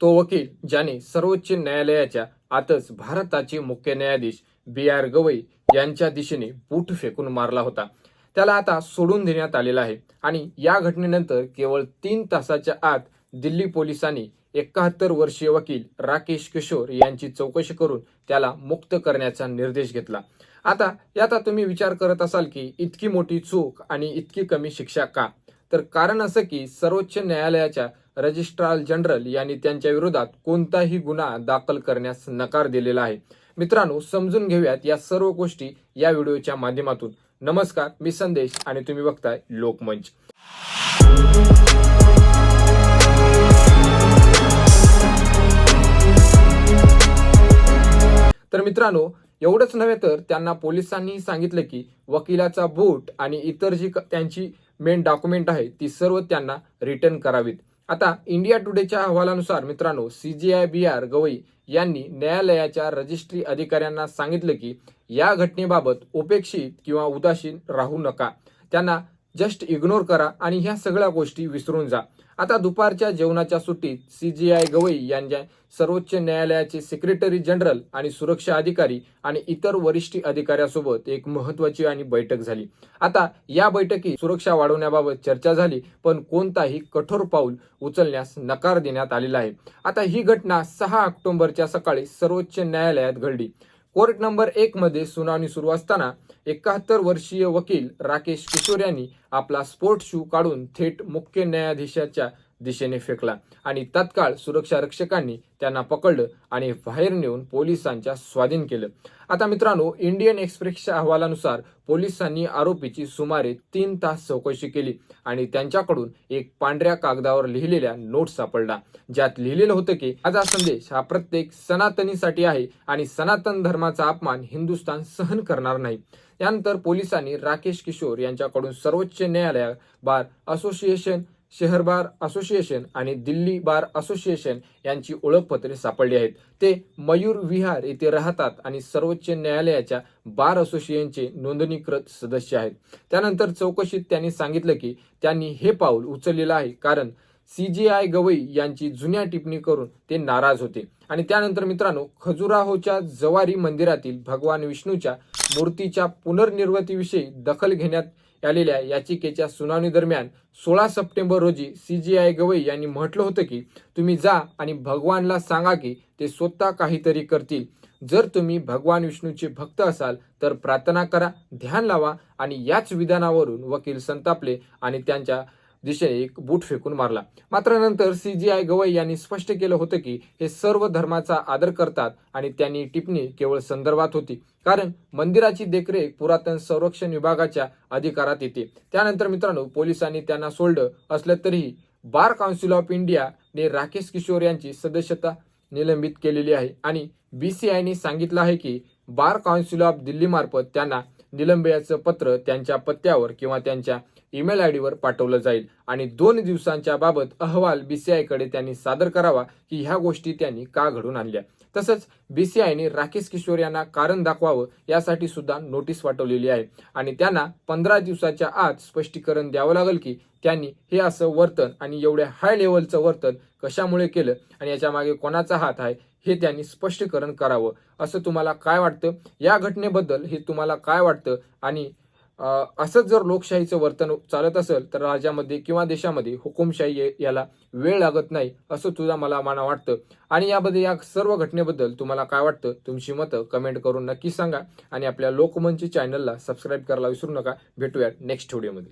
तो वकील ज्याने सर्वोच्च न्यायालयाच्या आतच भारताचे मुख्य न्यायाधीश बी आर गवई यांच्या दिशेने बूट फेकून मारला होता. त्याला आता सोडून देण्यात आलेला आहे आणि या घटनेनंतर केवळ तीन तासाच्या आत दिल्ली पोलिसांनी एकाहत्तर वर्षीय वकील राकेश किशोर यांची चौकशी करून त्याला मुक्त करण्याचा निर्देश घेतला. आता याचा तुम्ही विचार करत असाल की इतकी मोठी चूक आणि इतकी कमी शिक्षा का? तर कारण असं की सर्वोच्च न्यायालयाच्या रजिस्ट्रार जनरल यांनी त्यांच्या विरोधात कोणताही गुन्हा दाखल करण्यास नकार दिलेला आहे. मित्रांनो समजून घेऊयात या सर्व गोष्टी या व्हिडिओच्या माध्यमातून. नमस्कार मी संदेश आणि तुम्ही बघताय लोकमंच. तर मित्रांनो एवढंच नव्हे तर त्यांना पोलिसांनी सांगितलं की वकिलाचा बूट आणि इतर जी त्यांची मेन डॉक्युमेंट आहे ती सर्व त्यांना रिटर्न करावीत. आता इंडिया टुडेच्या अहवालानुसार मित्रांनो सीजीआय बी आर गवई यांनी न्यायालयाच्या रजिस्ट्री अधिकाऱ्यांना सांगितलं की या घटनेबाबत उपेक्षित किंवा उदासीन राहू नका. त्यांना जस्ट इग्नोर करा आणि ह्या सगळ्या गोष्टी विसरून जा. आता दुपारच्या जेवणाच्या सुट्टीत सीजीआय गवई यांच्या सर्वोच्च न्यायालयाचे सेक्रेटरी जनरल आणि सुरक्षा अधिकारी आणि इतर वरिष्ठ अधिकाऱ्यासोबत एक महत्वाची आणि बैठक झाली. आता या बैठकीत सुरक्षा वाढवण्याबाबत चर्चा झाली पण कोणताही कठोर पाऊल उचलण्यास नकार देण्यात आलेला आहे. आता ही घटना सहा ऑक्टोबरच्या सकाळी सर्वोच्च न्यायालयात घडली. कोर्ट नंबर एक मध्ये सुनावणी सुरू असताना एकाहत्तर वर्षीय वकील राकेश किशोर यांनी आपला स्पोर्ट शू काढून थेट मुख्य न्यायाधीशाच्या दिशेने फेकला. आणि तत्काळ सुरक्षा रक्षकांनी त्यांना पकडलं आणि बाहेर नेऊन पोलिसांच्या स्वाधीन केलं. आता मित्रांनो इंडियन एक्सप्रेसच्या अहवालानुसार पोलिसांनी आरोपीची सुमारे तीन तास चौकशी केली आणि त्यांच्याकडून एक पांढऱ्या कागदावर लिहिलेल्या नोट सापडला. ज्यात लिहिलेलं होतं की माझा संदेश हा प्रत्येक सनातनीसाठी आहे आणि सनातन धर्माचा अपमान हिंदुस्थान सहन करणार नाही. यानंतर पोलिसांनी राकेश किशोर यांच्याकडून सर्वोच्च न्यायालय बार असोसिएशन शहर बार असोसिएशन आणि दिल्ली बार असोसिएशन यांची ओळखपत्रे सापडली आहेत. ते मयूर विहार येथे राहतात आणि सर्वोच्च न्यायालयाच्या बार असोसिएशनचे नोंदणीकृत सदस्य आहेत. त्यानंतर चौकशीत त्यांनी सांगितलं की त्यांनी हे पाऊल उचललेलं आहे कारण सी जी आय गवई यांची जुन्या टिप्पणी करून ते नाराज होते. आणि त्यानंतर मित्रांनो खजुराहोच्या जवारी मंदिरातील भगवान विष्णूच्या मूर्तीच्या पुनर्निर्मितीविषयी दखल घेण्यात आलेल्या याचिकेच्या सुनावणी दरम्यान सोळा सप्टेंबर रोजी सीजीआय गवई यांनी म्हटलं होतं की तुम्ही जा आणि भगवानला सांगा की ते स्वतः काहीतरी करतील. जर तुम्ही भगवान विष्णूचे भक्त असाल तर प्रार्थना करा ध्यान लावा आणि याच विधानावरून वकील संतापले आणि त्यांच्या दिशेने एक बूट फेकून मारला. मात्र नंतर सीजीआय गवई यांनी स्पष्ट केलं होतं की हे सर्व धर्माचा आदर करतात आणि त्यांनी टिप्पणी केवळ संदर्भात होती. कारण मंदिराची देखरेख पुरातन संरक्षण विभागाच्या अधिकारात येते. त्यानंतर मित्रांनो पोलिसांनी त्यांना सोडलं असलं तरीही बार काउन्सिल ऑफ इंडियाने राकेश किशोर यांची सदस्यता निलंबित केलेली आहे. आणि बीसीआयने सांगितलं आहे की बार काउन्सिल ऑफ दिल्लीमार्फत त्यांना निलंबयाचं पत्र त्यांच्या पत्त्यावर किंवा त्यांच्या ईमेल आय डीवर पाठवलं जाईल. आणि दोन दिवसांच्या बाबत अहवाल बीसीआयकडे त्यांनी सादर करावा की ह्या गोष्टी त्यांनी का घडून आणल्या. तसंच बीसीआयने राकेश किशोर यांना कारण दाखवावं यासाठी सुद्धा नोटीस पाठवलेली आहे. आणि त्यांना पंधरा दिवसाच्या आत स्पष्टीकरण द्यावं लागेल की त्यांनी हे असं वर्तन आणि एवढ्या हाय लेवलचं वर्तन कशामुळे केलं आणि याच्या मागे कोणाचा हात आहे हे त्यांनी स्पष्टीकरण करावं. असं तुम्हाला काय वाटतं? या घटनेबद्दल हे तुम्हाला काय वाटतं? आणि असंच जर लोकशाहीचं वर्तन चालत असेल तर राज्यामध्ये किंवा देशामध्ये हुकुमशाही याला वेळ लागत नाही असं तुझा मला माना वाटतं. आणि यामध्ये या सर्व घटनेबद्दल तुम्हाला काय वाटतं? तुमची मतं कमेंट करून नक्की सांगा. आणि आपल्या लोकमंच चॅनलला सबस्क्राईब करायला विसरू नका. भेटूयात नेक्स्ट व्हिडिओमध्ये.